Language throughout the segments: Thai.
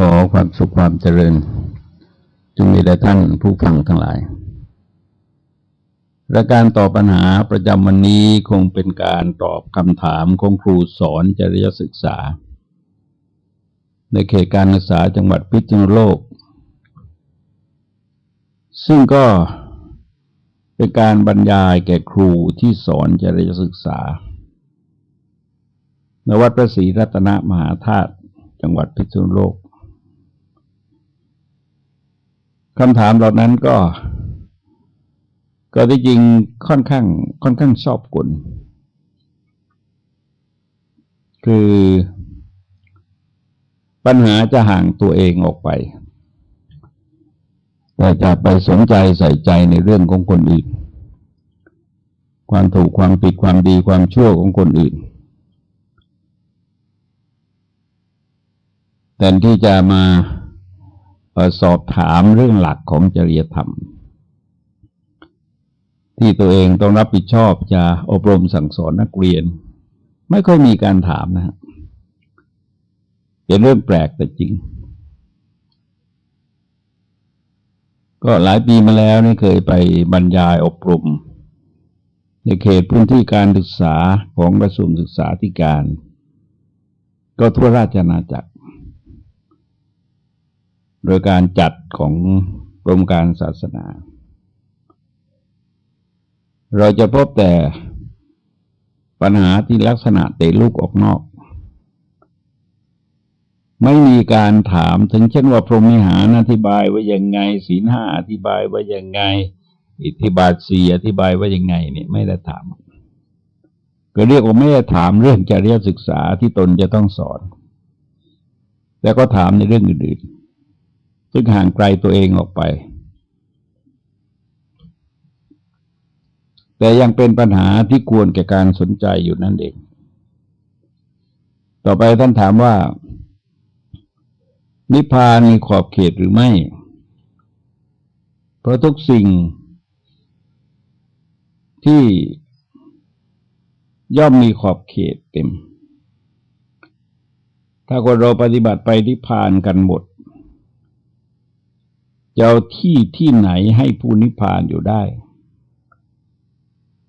ขอความสุขความเจริญจงมีแด่ท่านผู้ฟังทั้งหลายรายการตอบปัญหาประจำวันนี้คงเป็นการตอบคำถามของครูสอนจริยศึกษา ในเขตการศึกษาจังหวัดพิจิตรโลก ซึ่งก็เป็นการบรรยายแก่ครูที่สอนจริยศึกษาในวัดพระศรีรัตนมหาธาตุจังหวัดพิจิตรโลก คำถามเหล่านั้นก็ ก็ที่จริงค่อนข้าง ค่อนข้างชอบกลคือปัญหาจะห่างตัวเองออกไป แต่จะไปสนใจใส่ใจในเรื่องของคนอื่น ความถูกความผิดความดีความชั่วของคนอื่นแทนที่จะมา สอบถามเรื่องหลักของจริยธรรม ที่ตัวเองต้องรับผิดชอบจะอบรมสั่งสอนนักเรียน ไม่ค่อยมีการถามนะเป็นเรื่องแปลกแต่จริง ก็หลายปีมาแล้วนี่เคยไปบรรยายอบรม ในเขตพื้นที่การศึกษาของกระทรวงศึกษาธิการ ก็ทั่วราชอาณาจักร โดยการจัดของกรมการศาสนา เราจะพบแต่ปัญหาที่ลักษณะเตะลูกออกนอก ไม่มีการถามถึงเช่นว่าพรหมิหารอธิบายว่ายังไงศีลห้าอธิบายว่ายังไง อิทธิบาทสี่อธิบายว่ายังไงเนี่ยไม่ได้ถาม ก็เรียกว่าไม่ได้ถามเรื่องจริยศึกษาที่ตนจะต้องสอน แต่ก็ถามในเรื่องอื่นๆ ซึ่งห่างไกลตัวเองออกไป แต่ยังเป็นปัญหาที่ควรแก่การสนใจอยู่นั่นเอง ต่อไปท่านถามว่า นิพพานมีขอบเขตหรือไม่ เพราะทุกสิ่งที่ย่อมมีขอบเขตเต็ม ถ้าคนเราปฏิบัติไปนิพพานกันหมด จะเอาที่ที่ไหนให้ผู้นิพพานอยู่ได้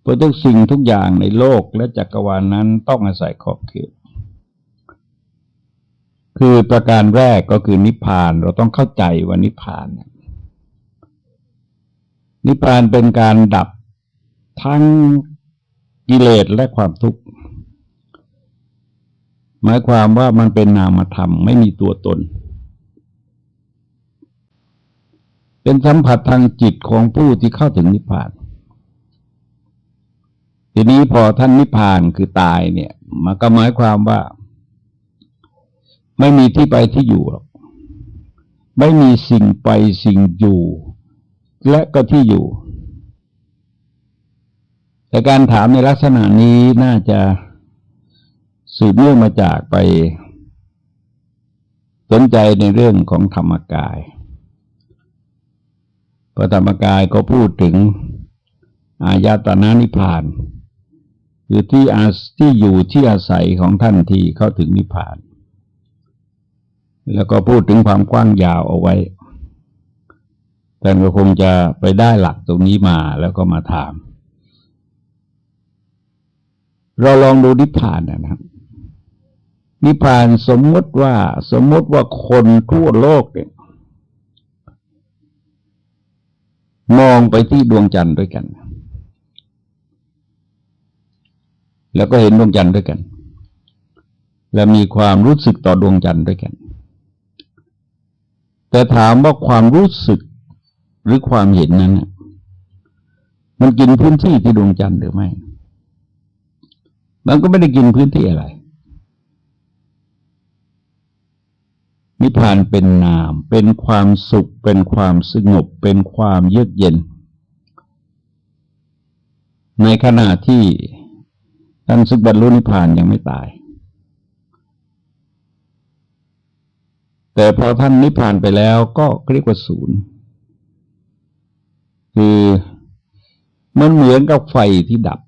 เพราะทุกสิ่งทุกอย่างในโลกและจักรวาลนนั้นต้องอาศัยขอบเขตคือประการแรกก็คือนิพพานเราต้องเข้าใจว่านิพพาน นิพพานเป็นการดับทั้งกิเลสและความทุกข์ หมายความว่ามันเป็นนามธรรมไม่มีตัวตน เป็นสัมผัสทางจิตของผู้ที่เข้าถึงนิพพาน ทีนี้พอท่านนิพพานคือตายเนี่ย มันก็หมายความว่า ไม่มีที่ไปที่อยู่หรอกไม่มีสิ่งไปสิ่งอยู่ และก็ที่อยู่ แต่การถามในลักษณะนี้น่าจะสืบเนื่องมาจากไป สนใจในเรื่องของธรรมกาย พระธรรมกายก็พูดถึงอายตนะนิพพาน คือที่อาที่อยู่ที่อาศัยของท่านที่เข้าถึงนิพพาน แล้วก็พูดถึงความกว้างยาวเอาไว้ท่านก็คงจะไปได้หลักตรงนี้มาแล้วก็มาถาม เราลองดูนิพพานนะครับ นิพพานสมมติว่าสมมติว่าคนทั่วโลกเนี่ย มองไปที่ดวงจันทร์ด้วยกัน แล้วก็เห็นดวงจันทร์ด้วยกัน และมีความรู้สึกต่อดวงจันทร์ด้วยกัน แต่ถามว่าความรู้สึกหรือความเห็นนั้น มันกินพื้นที่ที่ดวงจันทร์หรือไม่ มันก็ไม่ได้กินพื้นที่อะไร นิพพานเป็นนาม เป็นความสุข เป็นความสงบ เป็นความเยือกเย็น ในขณะที่ท่านสึกบรรลุนิพพานยังไม่ตาย แต่พอท่านนิพพานไปแล้วก็เรียกว่าศูนย์คือมันเหมือนกับไฟที่ดับ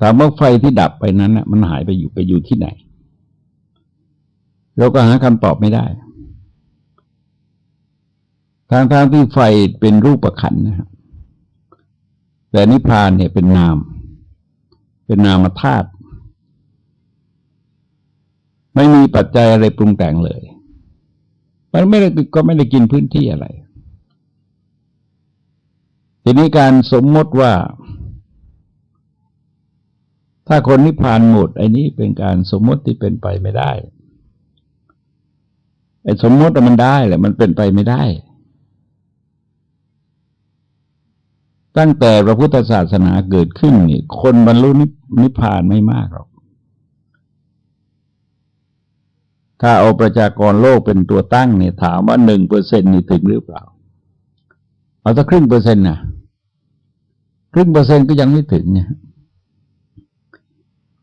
ถามว่าไฟที่ดับไปนั้นมันหายไปอยู่ไปอยู่ที่ไหน เราก็หาคำตอบไม่ได้ทางทางที่ไฟเป็นรูปประขันนะครับแต่นิพพานเนี่ยเป็นนาม เป็นนามธาตุไม่มีปัจจัยอะไรปรุงแต่งเลย มันไม่ได้ก็ไม่ได้กินพื้นที่อะไร ทีนี้การสมมติว่า ถ้าคนนิพพานหมดไอ้นี้เป็นการสมมติที่เป็นไปไม่ได้ อ้สมมติมันได้แหละมันเป็นไปไม่ได้ ตั้งแต่พระพุทธศาสนาเกิดขึ้นนี่คนบรรลุนิพพานไม่มากหรอก ถ้าเอาประชากรโลกเป็นตัวตั้งเนี่ยถามว่าหนึ่งเปอร์เซ็นต์นี่ถึงหรือเปล่า เอาสักครึ่งเปอร์เซ็นต์นะครึ่งเปอร์เซ็นต์ก็ยังไม่ถึงเนี่ย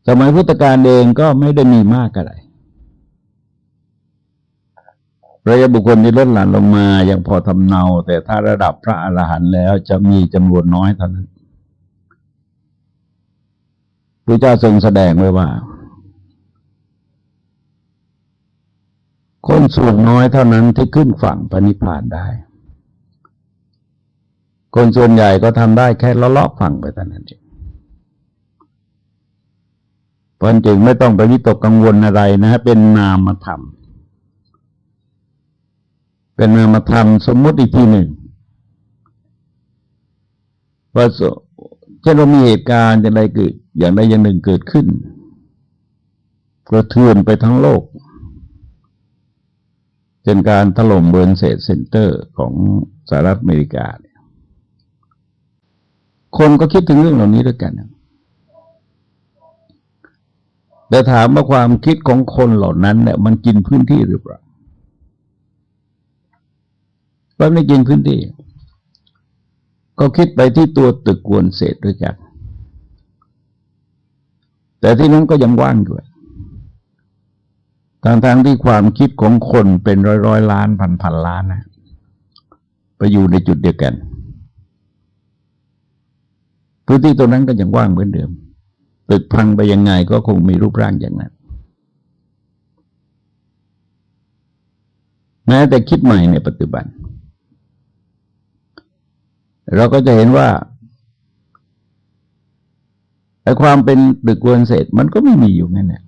สมัยพุทธกาลเองก็ไม่ได้มีมากอะไร ระยะบุคคลที่ลดหลั่นลงมายังพอทำเนา แต่ถ้าระดับพระอรหันต์แล้วจะมีจำนวนน้อยเท่านั้นพระเจ้าทรงแสดงไว้ว่า คนส่วนน้อยเท่านั้นที่ขึ้นฝั่งปณิพานได้ คนส่วนใหญ่ก็ทำได้แค่ละลอกฝั่งไปเท่านั้นเองเพราะจึงไม่ต้องไปวิตกกังวลอะไรนะฮะเป็นนามธรรม เป็นนามธรรมสมมติอีกทีหนึ่งว่าเช่นเรามีเหตุการณ์อย่างใดเกิดอย่างใดอย่างหนึ่งเกิดขึ้นกระเทือนไปทั้งโลกเป็นการถล่มเบิร์นเซตเซ็นเตอร์ของสหรัฐอเมริกา คนก็คิดถึงเรื่องเหล่านี้ด้วยกันแต่ถามว่าความคิดของคนเหล่านั้นเนี่ยมันกินพื้นที่หรือเปล่า ว่าไม่กินพื้นที่ ก็คิดไปที่ตัวตึกกวนเศษด้วยกัน แต่ที่นั้นก็ยังว่างด้วยทางทางที่ความคิดของคนเป็นร้อยร้อยล้านพันพันล้านนะไปอยู่ในจุดเดียวกัน พื้นที่ตรงนั้นก็ยังว่างเหมือนเดิม ตึกพังไปยังไงก็คงมีรูปร่างอย่างนั้นแม้แต่คิดใหม่ในปัจจุบัน เราก็จะเห็นว่าไอ้ความเป็นตึกวนเสร็จมันก็ไม่มีอยู่นั่นแหละ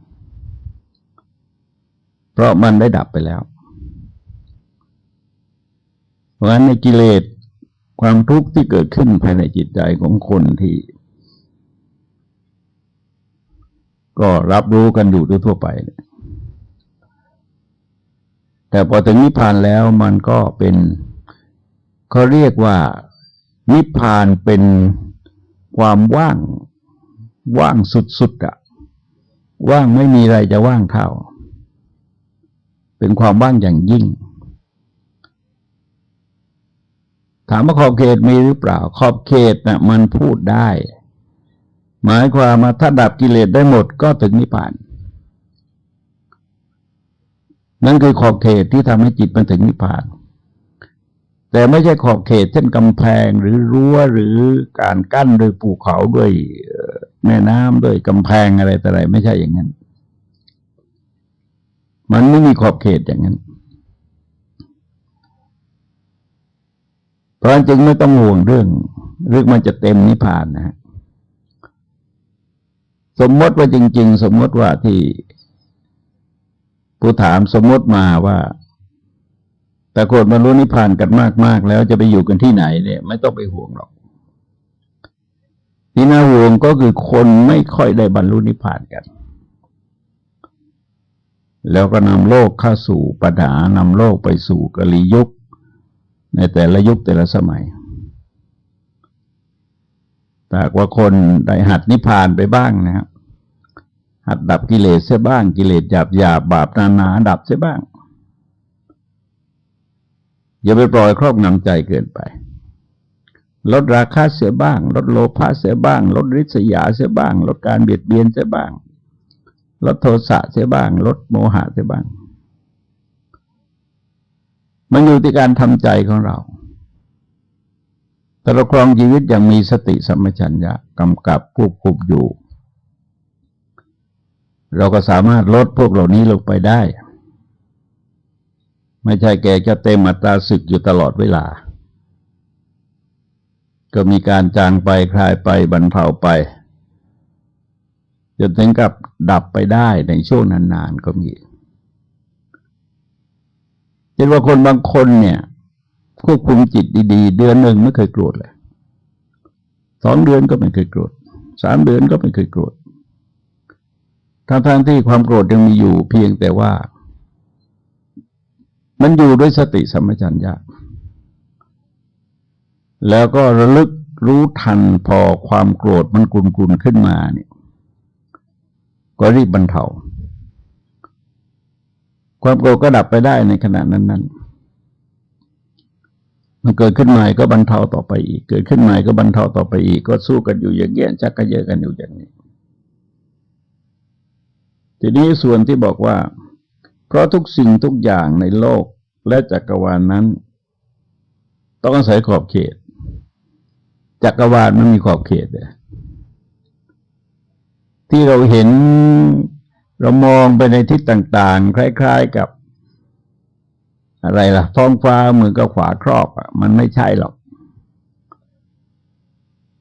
เพราะมันได้ดับไปแล้ว เพราะฉะนั้นในกิเลสความทุกข์ที่เกิดขึ้นภายในจิตใจของคนที่ ก็รับรู้กันอยู่ทั่วไป แต่พอถึงนิพพานแล้วมันก็เป็นเขาเรียกว่า นิพพานเป็นความว่าง ว่างสุดๆอะว่างไม่มีอะไรจะว่างเท่าเป็นความว่างอย่างยิ่ง ถามว่าขอบเขตมีหรือเปล่า ขอบเขตนะ่ะมันพูดได้ หมายความมาถ้าดับกิเลสได้หมดก็ถึงนิพพาน นั่นคือขอบเขตที่ทำให้จิตมันถึงนิพพาน แต่ไม่ใช่ขอบเขตเช่นกำแพงหรือรั้วหรือการกั้นโดยภูเขาด้วยแม่น้ำด้วยกำแพงอะไรแต่ไรไม่ใช่อย่างนั้น มันไม่มีขอบเขตอย่างนั้น เพราะจึงไม่ต้องห่วงเรื่องเรื่องมันจะเต็มนิพพานนะฮะสมมติว่าจริง ๆ สมมติว่าที่ผู้ถามสมมติมาว่า แต่คนบรรลุนิพพานกันมาก ๆ แล้วจะไปอยู่กันที่ไหนเนี่ยไม่ต้องไปห่วงหรอก ที่น่าห่วงก็คือคนไม่ค่อยได้บรรลุนิพพานกัน แล้วก็นำโลกเข้าสู่ปัญหานำโลกไปสู่กลียุค ในแต่ละยุคแต่ละสมัยแต่ว่าคนได้หัดนิพพานไปบ้างนะครับหัดดับกิเลสเสียบ้าง กิเลสหยาบหยาบบาปนานาดับเสียบ้าง อย่าไปปล่อยครอบงำใจเกินไป ลดราคาเสียบ้าง ลดโลภะเสียบ้าง ลดริษยาเสียบ้าง ลดการเบียดเบียนเสียบ้าง ลดโทสะเสียบ้าง ลดโมหะเสียบ้าง มันอยู่ที่การทำใจของเราแต่เราครองชีวิตอย่างมีสติสัมปชัญญะกำกับควบคุมอยู่ เราก็สามารถลดพวกเหล่านี้ลงไปได้ ไม่ใช่แกจะเต็มอัตราศึกอยู่ตลอดเวลา ก็มีการจางไปคลายไปบรรเทาไปจนถึงกับดับไปได้ในช่วงนานๆก็มีเช่นว่าคนบางคนเนี่ยควบคุมจิตดีๆ เดือนหนึ่งไม่เคยโกรธเลยสองเดือนก็ไม่เคยโกรธสามเดือนก็ไม่เคยโกรธทั้งๆที่ความโกรธยังมีอยู่เพียงแต่ว่า มันอยู่ด้วยสติสัมปชัญญะ แล้วก็ระลึกรู้ทันพอความโกรธมันกุนกุนขึ้นมาเนี่ยก็รีบบรรเทา ความโกรธก็ดับไปได้ในขณะนั้นๆมันเกิดขึ้นใหม่ก็บรรเทาต่อไปอีก เกิดขึ้นใหม่ก็บรรเทาต่อไปอีก ก็สู้กันอยู่อย่างเงี้ยชักกระเยอะกันอยู่อย่างนี้ ทีนี้ส่วนที่บอกว่า เพราะทุกสิ่งทุกอย่างในโลกและจักรวาลนนั้น ต้องอาศัยขอบเขต จักรวาลมันมีขอบเขตเลยที่เราเห็นเรามองไปในทิศต่าง ๆ คล้าย ๆกับ อะไรล่ะ ท้องฟ้าเหมือนกับขวาครอบอะ มันไม่ใช่หรอก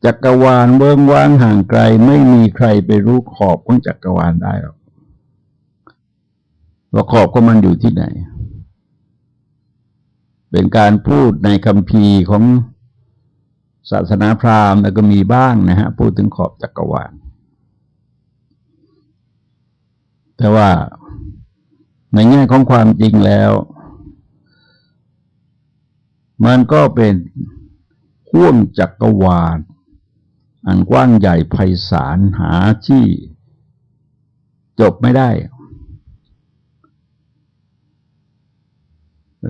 จักรวาลเบื้องว่างห่างไกล ไม่มีใครไปรู้ขอบของจักรวาลได้หรอก ว่าขอบของมันอยู่ที่ไหน เป็นการพูดในคำพีของศาสนาพราหมณ์ก็มีบ้างนะฮะ พูดถึงขอบจักรวาล แต่ว่าในแง่ของความจริงแล้ว มันก็เป็นห่วงจักรวาล อันกว้างใหญ่ไพศาลหาที่จบไม่ได้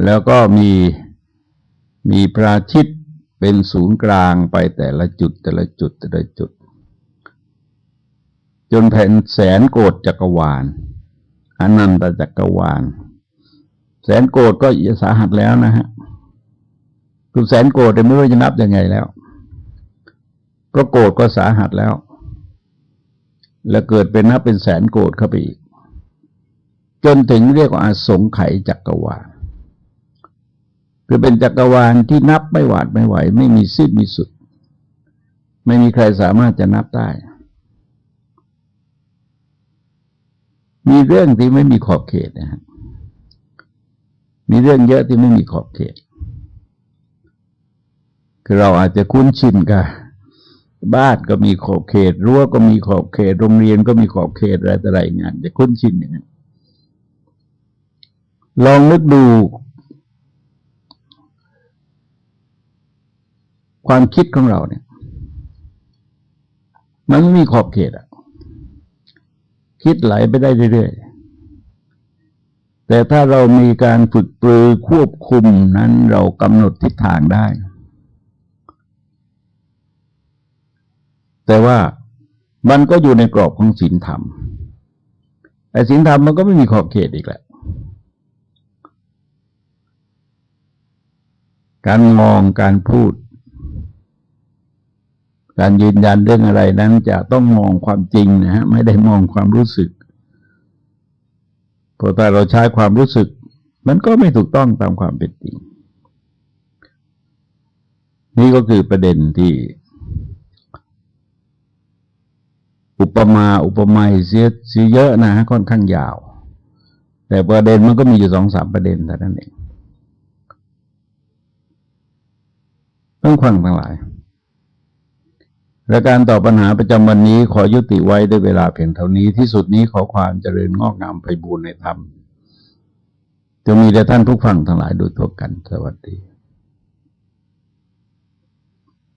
แล้วก็มีมีพระอาทิตเป็นศูนย์กลางไปแต่ละจุดแต่ละจุดแต่ละจุด จนแผ่นแสนโกดจักรวาลอนันตจักรวาล แสนโกดก็สาหัสแล้วนะฮะคือแสนโกดไม่รู้จะนับยังไงแล้วก็โกดก็สาหัสแล้ว แล้วเกิดเป็นนับเป็นแสนโกดเข้าไปอีก จนถึงเรียกว่าสงไขจักรวาล คือเป็นจักรวาลที่นับไม่หวาดไม่ไหว ไม่มีสิ้นมีสุด ไม่มีใครสามารถจะนับได้ มีเรื่องที่ไม่มีขอบเขตนะฮะมีเรื่องเยอะที่ไม่มีขอบเขต คือเราอาจจะคุ้นชินกับบ้านก็มีขอบเขต รั้วก็มีขอบเขต โรงเรียนก็มีขอบเขตอะไรต่ไรงานจะคุ้นชินอย่างนั้นลองนึกดู ความคิดของเราเนี่ย มันไม่มีขอบเขตอะคิดไหลไปได้เรื่อยๆ แต่ถ้าเรามีการฝึกปรือควบคุมนั้นเรากำหนดทิศทางได้ แต่ว่ามันก็อยู่ในกรอบของศีลธรรม แต่ศีลธรรมมันก็ไม่มีขอบเขตอีกแหละ การมองการพูด การยืนยันเรื่องอะไรนั้นจะต้องมองความจริงนะฮะไม่ได้มองความรู้สึกเพราะถ้าเราใช้ความรู้สึก มันก็ไม่ถูกต้องตามความเป็นจริง นี่ก็คือประเด็นที่ อุปมาอุปไมยเสียเสียเยอะนะฮะค่อนข้างยาว แต่ประเด็นมันก็มีอยู่สองสามประเด็นเท่านั้นเองต้องฟังทั้งหลาย และการตอบปัญหาประจำวันนี้ขอยุติไว้ด้วยเวลาเพียงเท่านี้ที่สุดนี้ขอความเจริญงอกงามไปบูรณนธรรมจะมีแด่ท่านผู้ฟังทั้งหลายโดยทั่วกันสวัสดี